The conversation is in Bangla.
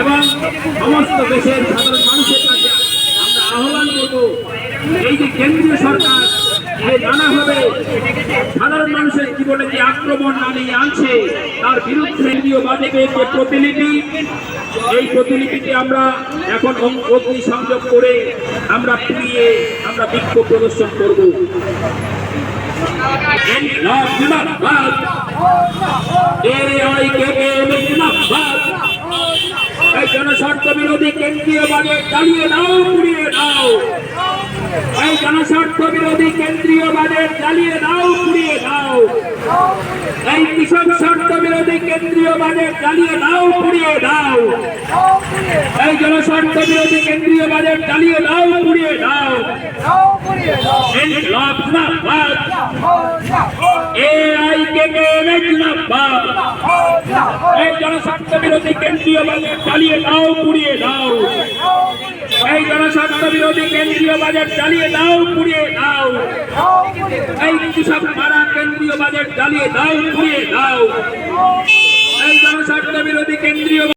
এবং সমস্ত দেশের সাধারণ মানুষের কাছে আমরা আহ্বান করব, এই যে কেন্দ্রীয় সরকার, যে নানাভাবে সাধারণ মানুষের জীবনে যে আক্রমণ নামিয়ে আনছে, তার বিরুদ্ধে কেন্দ্রীয় বাজেটের যে প্রতিলিপি, এই প্রতিলিপিতে আমরা এখন অগ্নি সংযোগ করে আমরা পুড়িয়ে আমরা বিক্ষোভ প্রদর্শন করব। ইনকলাব জিন্দাবাদ এআইকেকে জিন্দাবাদ এই জনস্বার্থ বিরোধী কেন্দ্রীয় বাজেট চালিয়ে দাও পুড়িয়ে দাও এই জনস্বার্থ বিরোধী কেন্দ্রীয় বাজেট চালিয়ে দাও পুড়িয়ে দাও এই কৃষক স্বার্থ বিরোধী কেন্দ্রীয় বাজেট চালিয়ে দাও পুড়িয়ে দাও এই জনস্বার্থ বিরোধী কেন্দ্রীয় বাজেট চালিয়ে দাও পুড়িয়ে দাও জিন্দাবাদ এআইকেকে জিন্দাবাদ। এই জনস্বার্থ বিরোধী কেন্দ্রীয় বাজেট চালিয়ে দাও, পুড়িয়ে দাও। এই জনস্বার্থ বিরোধী কেন্দ্রীয় বাজেট চালিয়ে দাও, পুড়িয়ে দাও। এই কৃষক মারা কেন্দ্রীয় বাজেট চালিয়ে দাও, পুড়িয়ে দাও। এই জনস্বার্থ বিরোধী কেন্দ্রীয়